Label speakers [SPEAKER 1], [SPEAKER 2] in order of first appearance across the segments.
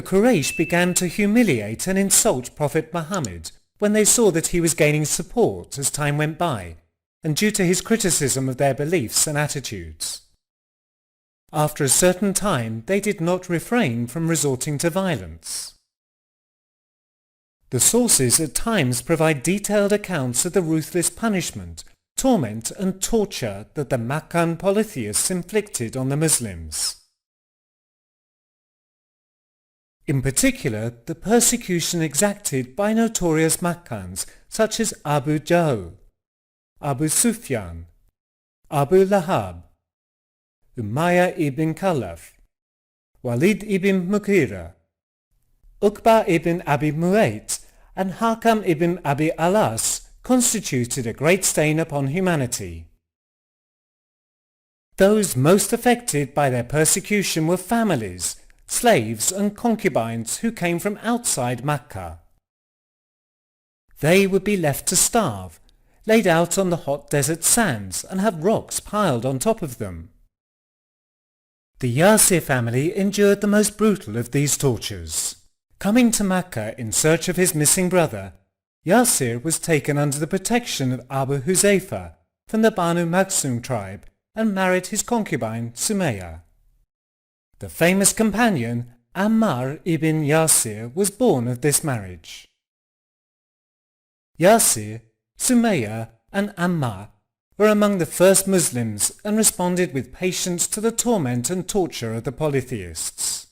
[SPEAKER 1] The Quraysh began to humiliate and insult Prophet Muhammad when they saw that he was gaining support as time went by, and due to his criticism of their beliefs and attitudes. After a certain time, they did not refrain from resorting to violence. The sources at times provide detailed accounts of the ruthless punishment, torment and torture that the Makkan polytheists inflicted on the Muslims. In particular, the persecution exacted by notorious Makkans such as Abu Jahl, Abu Sufyan, Abu Lahab, Umayyah ibn Khalaf, Walid ibn Mughira, Uqba ibn Abi Mu'ayt and Hakam ibn Abi Alas constituted a great stain upon humanity. Those most affected by their persecution were families, slaves and concubines who came from outside Mecca. They would be left to starve, laid out on the hot desert sands and have rocks piled on top of them. The Yasir family endured the most brutal of these tortures. Coming to Mecca in search of his missing brother, Yasir was taken under the protection of Abu Huzaifa from the Banu Maksum tribe and married his concubine Sumayya. The famous companion Ammar ibn Yasir was born of this marriage. Yasir, Sumayya and Ammar were among the first Muslims and responded with patience to the torment and torture of the polytheists.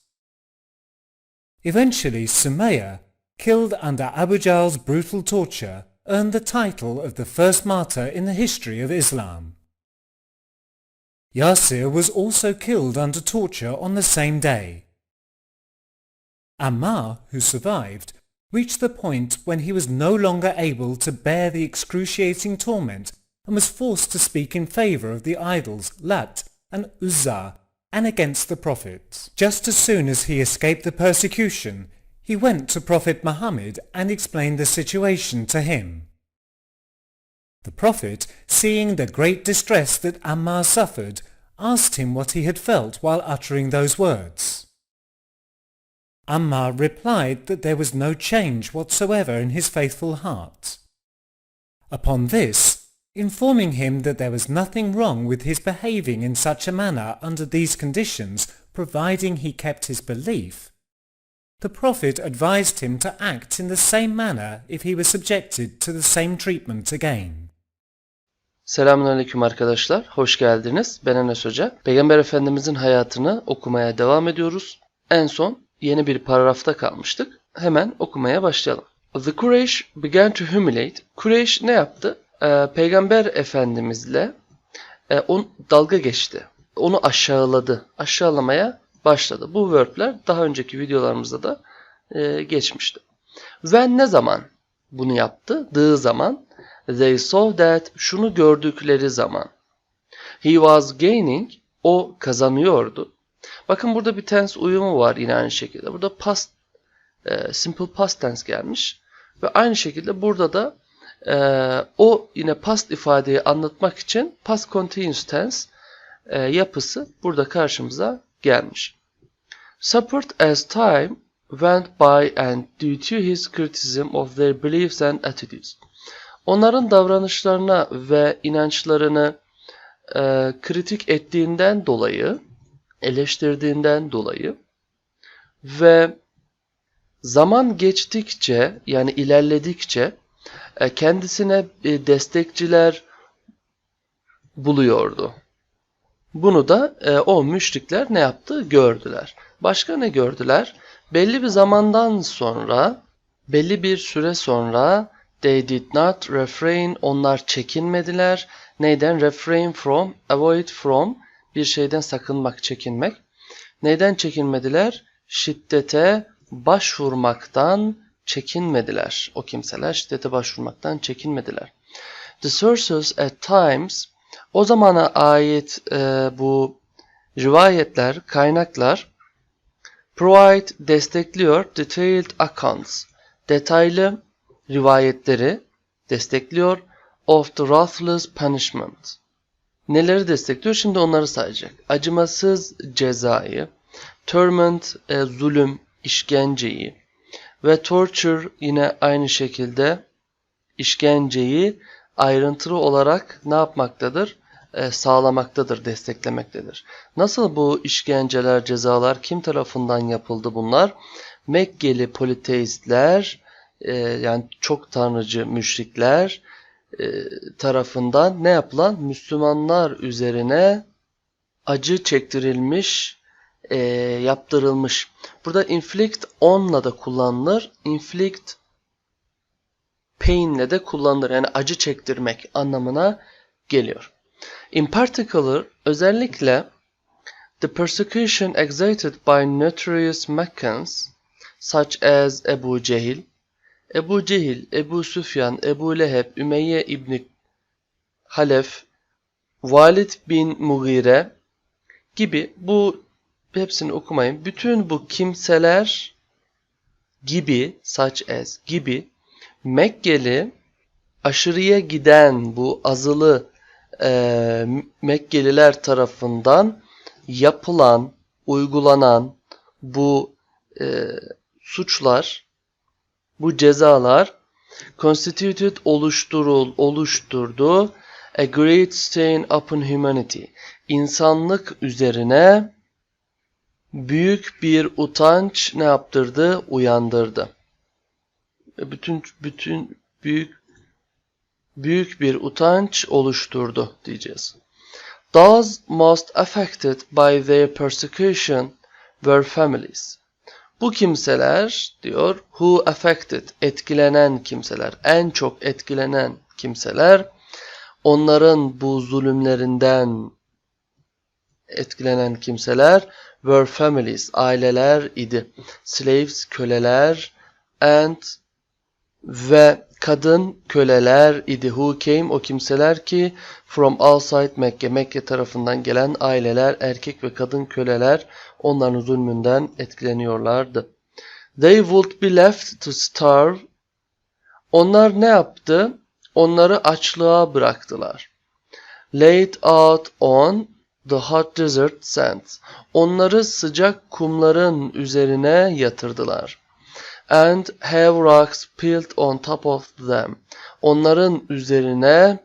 [SPEAKER 1] Eventually Sumayya, killed under Abu Jahl's brutal torture, earned the title of the first martyr in the history of Islam. Yasir was also killed under torture on the same day. Ammar, who survived, reached the point when he was no longer able to bear the excruciating torment and was forced to speak in favour of the idols Lat and Uzzah and against the prophets. Just as soon as he escaped the persecution, he went to Prophet Muhammad and explained the situation to him. The Prophet, seeing the great distress that Ammar suffered, asked him what he had felt while uttering those words. Ammar replied that there was no change whatsoever in his faithful heart. Upon this, informing him that there was nothing wrong with his behaving in such a manner under these conditions, providing he kept his belief, the Prophet advised him to act in the same manner if he was subjected to the same treatment again.
[SPEAKER 2] Selamünaleyküm arkadaşlar. Hoş geldiniz. Ben Enes Hoca. Peygamber Efendimizin hayatını okumaya devam ediyoruz. En son yeni bir paragrafta kalmıştık. Hemen okumaya başlayalım. The Quraysh began to humiliate. Quraysh ne yaptı? Ee, Peygamber Efendimizle e, on, dalga geçti. Onu aşağıladı. Aşağılamaya başladı. Bu verbler daha önceki videolarımızda da e, geçmişti. Ve ne zaman bunu yaptı? Dığı zaman They saw that şunu gördükleri zaman. He was gaining o kazanıyordu. Bakın burada bir tense uyumu var yine aynı şekilde. Burada past e, simple past tense gelmiş ve aynı şekilde burada da e, o yine past ifadeyi anlatmak için past continuous tense e, yapısı burada karşımıza gelmiş. Support as time went by and due to his criticism of their beliefs and attitudes. Onların davranışlarına ve inançlarını e, kritik ettiğinden dolayı, eleştirdiğinden dolayı ve zaman geçtikçe yani ilerledikçe e, kendisine e, destekçiler buluyordu. Bunu da e, o müşrikler ne yaptı? Gördüler. Başka ne gördüler? Belli bir zamandan sonra, belli bir süre sonra They did not refrain. Onlar çekinmediler. Neyden? Refrain from, avoid from. Bir şeyden sakınmak, çekinmek. Neyden çekinmediler? Şiddete başvurmaktan çekinmediler. O kimseler şiddete başvurmaktan çekinmediler. The sources at times o zamana ait e, bu rivayetler, kaynaklar provide destekliyor detailed accounts. Detaylı rivayetleri destekliyor. Of the ruthless punishment. Neleri destekliyor? Şimdi onları sayacak. Acımasız cezayı, torment, e, zulüm, işkenceyi ve torture yine aynı şekilde işkenceyi ayrıntılı olarak ne yapmaktadır? Ee, sağlamaktadır, desteklemektedir. Nasıl bu işkenceler, cezalar kim tarafından yapıldı bunlar? Mekkeli politeistler e, yani çok tanrıcı müşrikler e, tarafından ne yapılan? Müslümanlar üzerine acı çektirilmiş, e, yaptırılmış. Burada inflict on'la da kullanılır. Inflict pain'le de kullanılır. Yani acı çektirmek anlamına geliyor. In particular, özellikle the persecution exerted by notorious Meccans such as Ebu Cehil, Ebu Cehil, Ebu Süfyan, Ebu Leheb, Ümeyye İbni Halef, Valid bin Mughire gibi bu hepsini okumayın. Bütün bu kimseler gibi such as gibi Mekkeli aşırıya giden bu azılı e, Mekkeliler tarafından yapılan, uygulanan bu e, suçlar, bu cezalar constituted oluşturul, oluşturdu a great stain upon humanity. İnsanlık üzerine büyük bir utanç ne yaptırdı? Uyandırdı. E, Bütün bütün büyük büyük bir utanç oluşturdu diyeceğiz. Those most affected by their persecution were families. Bu kimseler diyor who affected etkilenen kimseler en çok etkilenen kimseler onların bu zulümlerinden etkilenen kimseler were families aileler idi. Slaves köleler and ve kadın köleler idi. Who came o kimseler ki from outside Mekke Mekke tarafından gelen aileler erkek ve kadın köleler onların zulmünden etkileniyorlardı. They would be left to starve. Onlar ne yaptı? Onları açlığa bıraktılar. Laid out on the hot desert sands. Onları sıcak kumların üzerine yatırdılar and have rocks built on top of them. Onların üzerine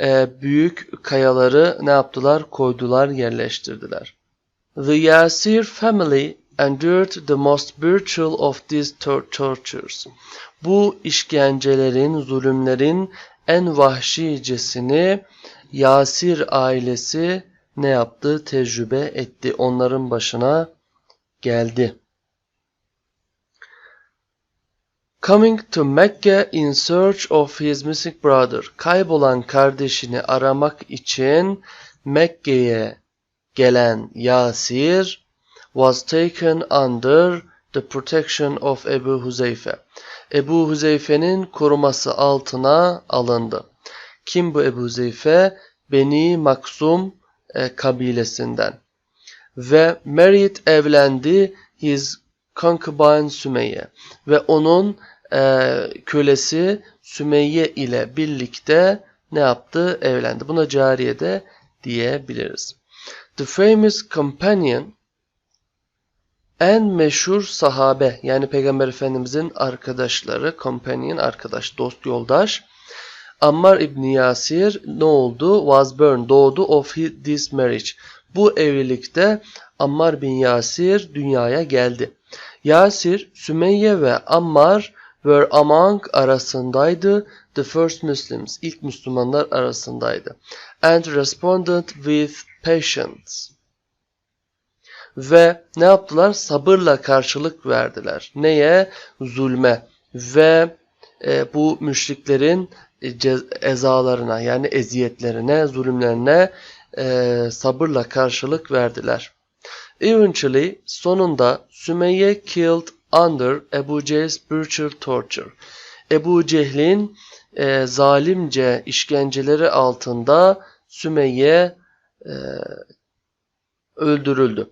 [SPEAKER 2] e, büyük kayaları ne yaptılar? Koydular, yerleştirdiler. The Yasir family endured the most brutal of these tor- tortures. Bu işkencelerin, zulümlerin en vahşicesini Yasir ailesi ne yaptı? Tecrübe etti. Onların başına geldi. Coming to Mecca in search of his missing brother. Kaybolan kardeşini aramak için Mekke'ye gelen Yasir was taken under the protection of Ebu Huzeyfe. Ebu Huzeyfe'nin koruması altına alındı. Kim bu Ebu Huzeyfe? Beni Maksum e, kabilesinden. Ve married evlendi his concubine Sümeyye. Ve onun e, kölesi Sümeyye ile birlikte ne yaptı? Evlendi. Buna cariye de diyebiliriz. The famous companion en meşhur sahabe yani Peygamber Efendimizin arkadaşları, companion arkadaş, dost, yoldaş. Ammar İbni Yasir ne oldu? Was born, doğdu of this marriage. Bu evlilikte Ammar bin Yasir dünyaya geldi. Yasir, Sümeyye ve Ammar were among arasındaydı. The first Muslims, ilk Müslümanlar arasındaydı. And responded with patience. Ve ne yaptılar? Sabırla karşılık verdiler. Neye? Zulme. Ve e, bu müşriklerin e, ezalarına yani eziyetlerine, zulümlerine e, sabırla karşılık verdiler. Eventually, sonunda Sümeyye killed under Ebu Cehil's brutal torture. Ebu Cehil'in e, zalimce işkenceleri altında Sümeyye e, öldürüldü.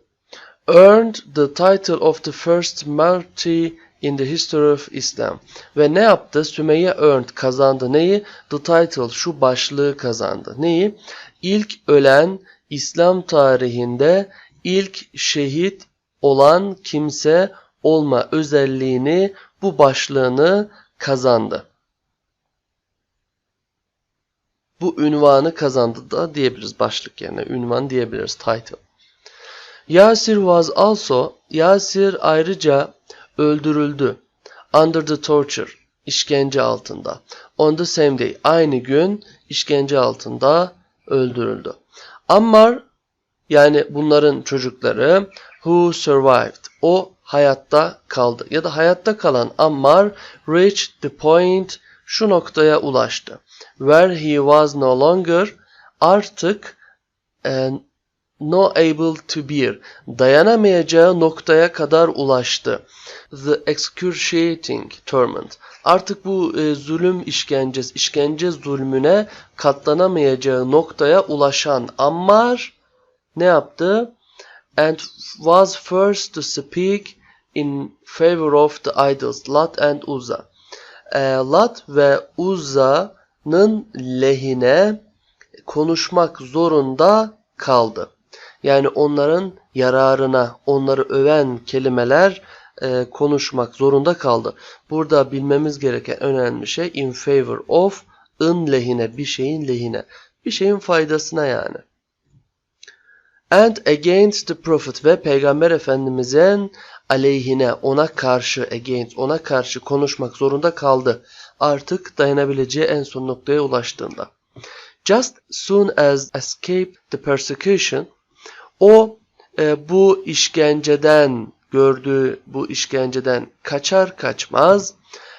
[SPEAKER 2] Earned the title of the first martyr in the history of Islam. Ve ne yaptı? Sümeyye earned kazandı. Neyi? The title şu başlığı kazandı. Neyi? İlk ölen İslam tarihinde ilk şehit olan kimse olma özelliğini bu başlığını kazandı. Bu ünvanı kazandı da diyebiliriz başlık yerine. Ünvan diyebiliriz title. Yasir was also Yasir ayrıca öldürüldü. Under the torture işkence altında. On the same day aynı gün işkence altında öldürüldü. Ammar yani bunların çocukları who survived o hayatta kaldı ya da hayatta kalan Ammar reached the point şu noktaya ulaştı. Where he was no longer artık e, no able to bear dayanamayacağı noktaya kadar ulaştı. The excruciating torment artık bu e, zulüm işkencesi işkence zulmüne katlanamayacağı noktaya ulaşan Ammar ne yaptı? And was first to speak in favor of the idols Lat and Uzza. E, Lat ve Uzza'nın lehine konuşmak zorunda kaldı. Yani onların yararına, onları öven kelimeler e, konuşmak zorunda kaldı. Burada bilmemiz gereken önemli şey in favor of, ın lehine, bir şeyin lehine. Bir şeyin faydasına yani. And against the prophet ve peygamber efendimizin aleyhine ona karşı against ona karşı konuşmak zorunda kaldı. Artık dayanabileceği en son noktaya ulaştığında. Just soon as escape the persecution o e, bu işkenceden gördüğü bu işkenceden kaçar kaçmaz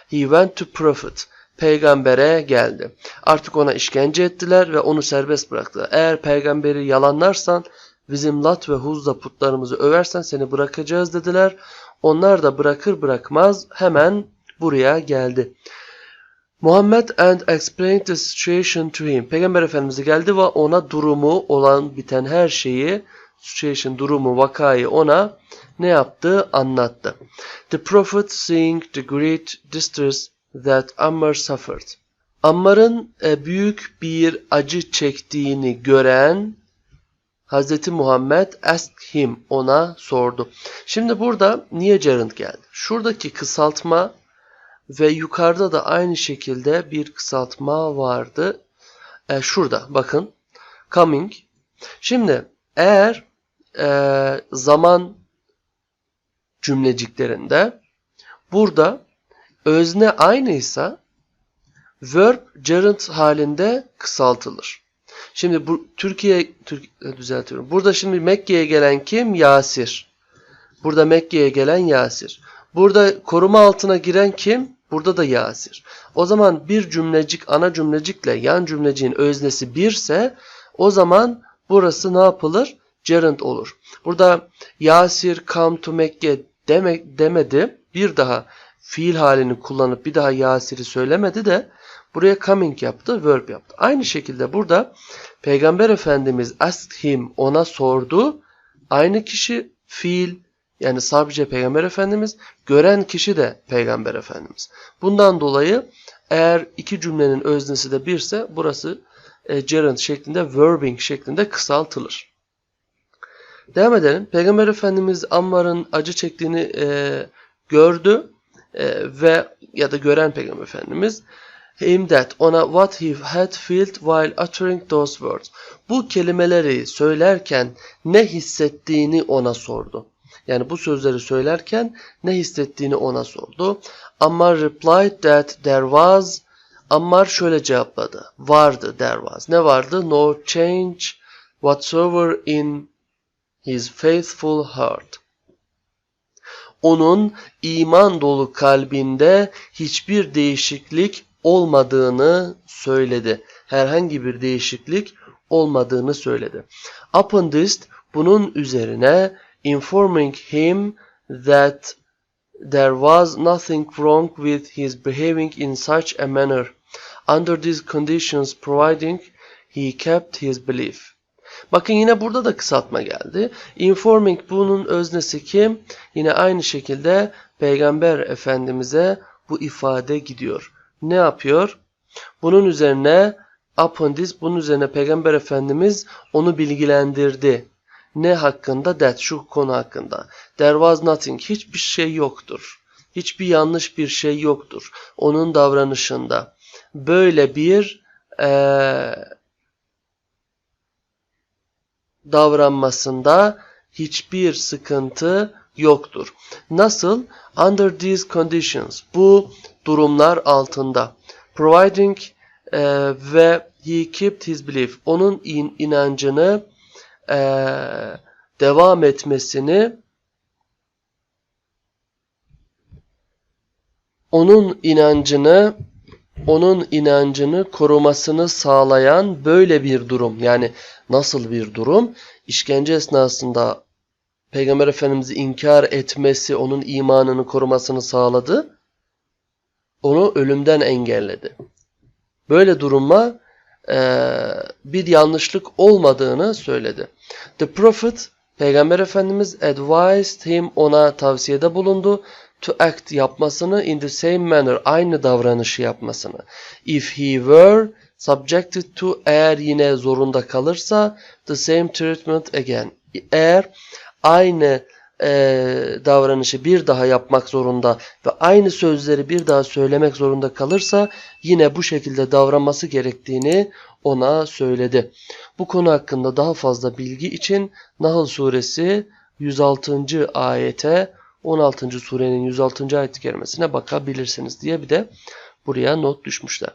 [SPEAKER 2] he went to prophet peygambere geldi. Artık ona işkence ettiler ve onu serbest bıraktılar. Eğer peygamberi yalanlarsan bizim Lat ve Huzza putlarımızı översen seni bırakacağız dediler. Onlar da bırakır bırakmaz hemen buraya geldi. Muhammed and explained the situation to him. Peygamber Efendimiz geldi ve ona durumu olan biten her şeyi situation durumu vakayı ona ne yaptı anlattı. The prophet seeing the great distress that Ammar suffered. Ammar'ın e, büyük bir acı çektiğini gören Hz. Muhammed asked him ona sordu. Şimdi burada niye gerund geldi? Şuradaki kısaltma ve yukarıda da aynı şekilde bir kısaltma vardı. E, şurada bakın. Coming. Şimdi eğer e, zaman cümleciklerinde burada özne aynıysa verb gerund halinde kısaltılır. Şimdi bu Türkiye Türk, e, düzeltiyorum. Burada şimdi Mekke'ye gelen kim? Yasir. Burada Mekke'ye gelen Yasir. Burada koruma altına giren kim? Burada da Yasir. O zaman bir cümlecik ana cümlecikle yan cümleciğin öznesi birse o zaman burası ne yapılır? Gerund olur. Burada Yasir come to Mekke demek demedi. Bir daha fiil halini kullanıp bir daha Yasir'i söylemedi de buraya coming yaptı, verb yaptı. Aynı şekilde burada Peygamber Efendimiz asked him ona sordu. Aynı kişi fiil yani sadece Peygamber Efendimiz, gören kişi de Peygamber Efendimiz. Bundan dolayı eğer iki cümlenin öznesi de birse burası e, gerund şeklinde, verbing şeklinde kısaltılır. Devam edelim. Peygamber Efendimiz Ammar'ın acı çektiğini e, gördü e, ve ya da gören Peygamber Efendimiz him that ona what he had felt while uttering those words. Bu kelimeleri söylerken ne hissettiğini ona sordu. Yani bu sözleri söylerken ne hissettiğini ona sordu. Ammar replied that there was Ammar şöyle cevapladı. Vardı there was. Ne vardı? No change whatsoever in his faithful heart. Onun iman dolu kalbinde hiçbir değişiklik olmadığını söyledi. Herhangi bir değişiklik olmadığını söyledi. Upon this bunun üzerine informing him that there was nothing wrong with his behaving in such a manner. Under these conditions providing he kept his belief. Bakın yine burada da kısaltma geldi. Informing bunun öznesi kim? Yine aynı şekilde Peygamber Efendimiz'e bu ifade gidiyor. Ne yapıyor? Bunun üzerine this, bunun üzerine Peygamber Efendimiz onu bilgilendirdi. Ne hakkında? That şu konu hakkında. There was nothing. Hiçbir şey yoktur. Hiçbir yanlış bir şey yoktur. Onun davranışında. Böyle bir eee, davranmasında hiçbir sıkıntı yoktur. Nasıl? Under these conditions. Bu durumlar altında. Providing eee, ve he kept his belief. Onun in- inancını eee, devam etmesini onun inancını onun inancını korumasını sağlayan böyle bir durum. Yani nasıl bir durum? İşkence esnasında Peygamber Efendimiz'i inkar etmesi onun imanını korumasını sağladı. Onu ölümden engelledi. Böyle duruma eee, bir yanlışlık olmadığını söyledi. The Prophet Peygamber Efendimiz advised him ona tavsiyede bulundu to act yapmasını in the same manner aynı davranışı yapmasını. If he were subjected to eğer yine zorunda kalırsa the same treatment again. Eğer aynı eee, davranışı bir daha yapmak zorunda ve aynı sözleri bir daha söylemek zorunda kalırsa yine bu şekilde davranması gerektiğini ona söyledi. Bu konu hakkında daha fazla bilgi için Nahl suresi 106. ayete 16. surenin 106. ayet kerimesine bakabilirsiniz diye bir de buraya not düşmüşler.